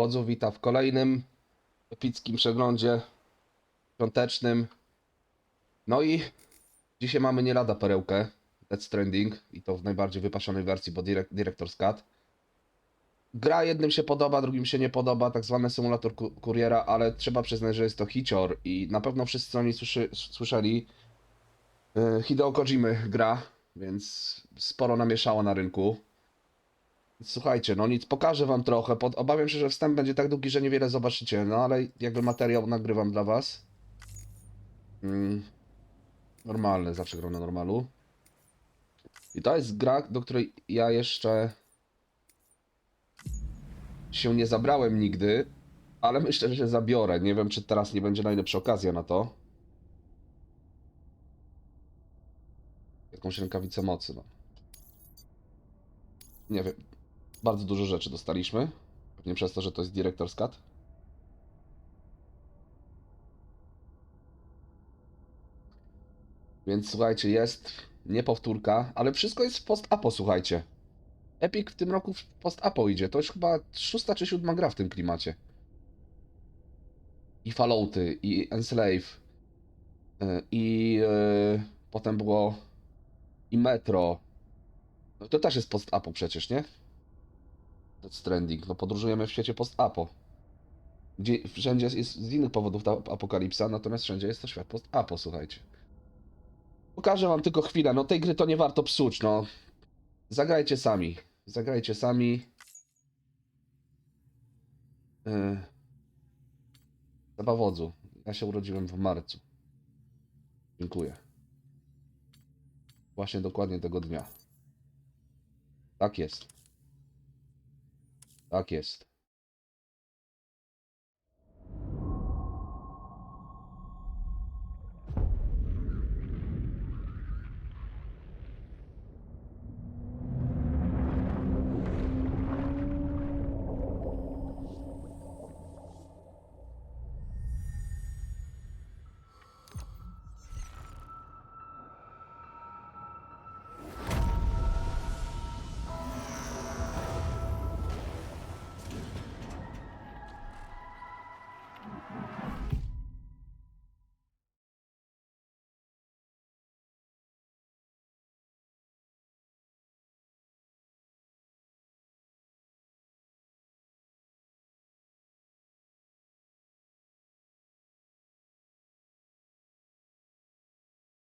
Wodzu wita w kolejnym epickim przeglądzie świątecznym. No i dzisiaj mamy nie lada perełkę Death Stranding i to w najbardziej wypasionej wersji, bo direct, Director's Cut. Gra jednym się podoba, drugim się nie podoba, tak zwany symulator ku- kuriera, ale trzeba przyznać, że jest to hicior i na pewno wszyscy o niej słyszy, słyszeli. Yy, Hideo Kojimy gra, więc sporo namieszało na rynku. Słuchajcie, no nic, pokażę wam trochę. Pod... Obawiam się, że wstęp będzie tak długi, że niewiele zobaczycie, no ale jakby materiał nagrywam dla was. Mm. Normalny, zawsze gram na normalu. I to jest gra, do której ja jeszcze się nie zabrałem nigdy, ale myślę, że się zabiorę. Nie wiem, czy teraz nie będzie najlepsza okazja na to. Jakąś rękawicę mocy, no. Nie wiem. Bardzo dużo rzeczy dostaliśmy. Pewnie przez to, że to jest Director's Cut. Więc słuchajcie, jest nie powtórka, ale wszystko jest w post-apo, słuchajcie. Epic w tym roku w post-apo idzie. To już chyba szósta czy siódma gra w tym klimacie. I Fallouty, i Enslave, y, i y, potem było i Metro. No to też jest post-apo przecież, nie? Death Stranding. No podróżujemy w świecie post-apo. Gdzie wszędzie jest z innych powodów ta apokalipsa, natomiast wszędzie jest to świat post-apo, słuchajcie. Pokażę wam tylko chwilę. No tej gry to nie warto psuć, no. Zagrajcie sami. Zagrajcie sami. Yy. Zabawodzu. Ja się urodziłem w marcu. Dziękuję. Właśnie dokładnie tego dnia. Tak jest. Tak jest.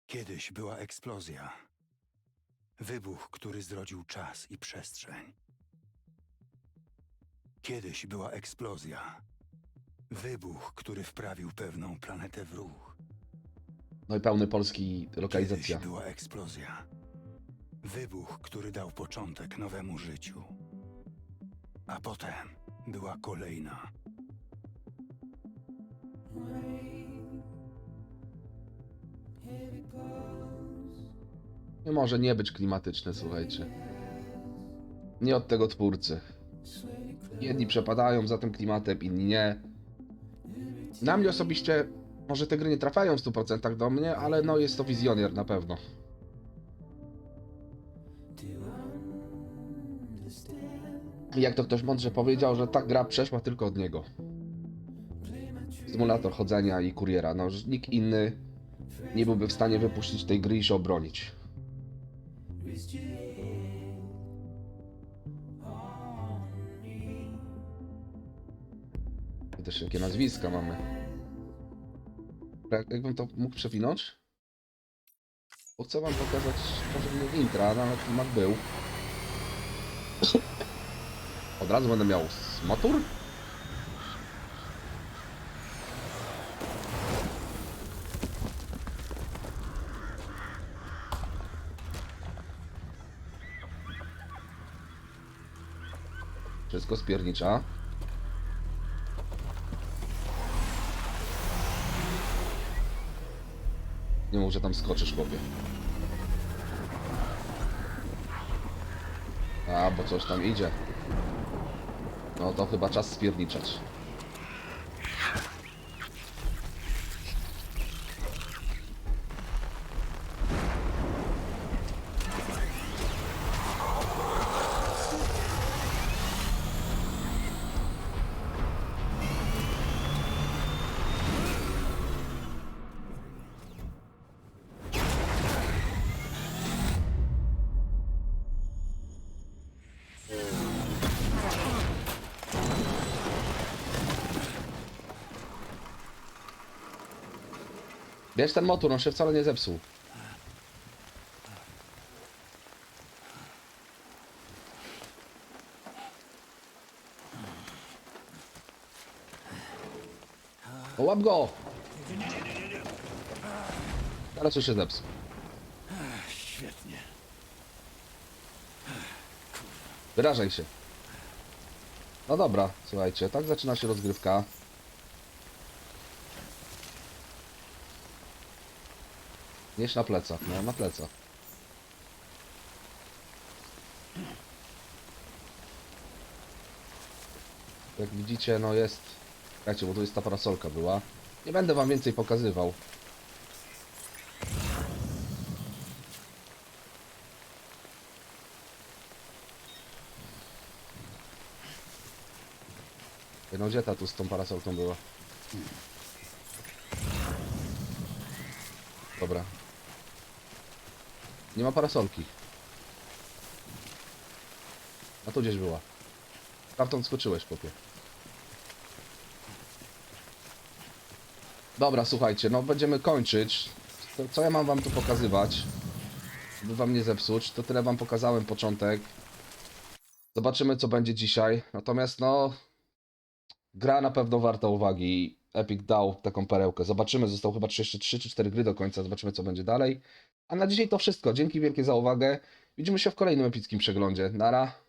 Kiedyś była eksplozja. Wybuch, który zrodził czas i przestrzeń. Kiedyś była eksplozja. Wybuch, który wprawił pewną planetę w ruch. No i pełny polski lokalizacja. Kiedyś była eksplozja. Wybuch, który dał początek nowemu życiu. A potem była kolejna. Nie może nie być klimatyczne, słuchajcie. Nie od tego twórcy. Jedni przepadają za tym klimatem, inni nie. Na mnie osobiście, może te gry nie trafiają w 100% do mnie, ale no jest to wizjoner na pewno. Jak to ktoś mądrze powiedział, że ta gra przeszła tylko od niego. Symulator chodzenia i kuriera. No, nikt inny nie byłby w stanie wypuścić tej gry i się obronić. I też jakie nazwiska mamy. Jak- Jakbym to mógł przewinąć? Bo chcę wam pokazać może intra, ale klimat był. Od razu będę miał motor? Wszystko spiernicza. Nie mów, że tam skoczysz, chłopie. A, bo coś tam idzie. No to chyba czas spierniczać. Bierz ten motor, on się wcale nie zepsuł. O, łap go! Teraz już się zepsuł. Świetnie. Wyrażaj się. No dobra, słuchajcie, tak zaczyna się rozgrywka. Nieś na plecach, no na plecach. Jak widzicie, no jest... Słuchajcie, bo tu jest ta parasolka była. Nie będę wam więcej pokazywał. No gdzie ta tu z tą parasolką była? Dobra. Nie ma parasolki. A tu gdzieś była. Stamtąd skoczyłeś, popie. Dobra, słuchajcie, no będziemy kończyć. To, co ja mam wam tu pokazywać? By wam nie zepsuć, to tyle wam pokazałem początek. Zobaczymy, co będzie dzisiaj. Natomiast, no, Gra na pewno warta uwagi. Epic dał taką perełkę. Zobaczymy, zostało chyba jeszcze 3 czy 4 gry do końca. Zobaczymy, co będzie dalej. A na dzisiaj to wszystko. Dzięki wielkie za uwagę. Widzimy się w kolejnym epickim przeglądzie. Nara.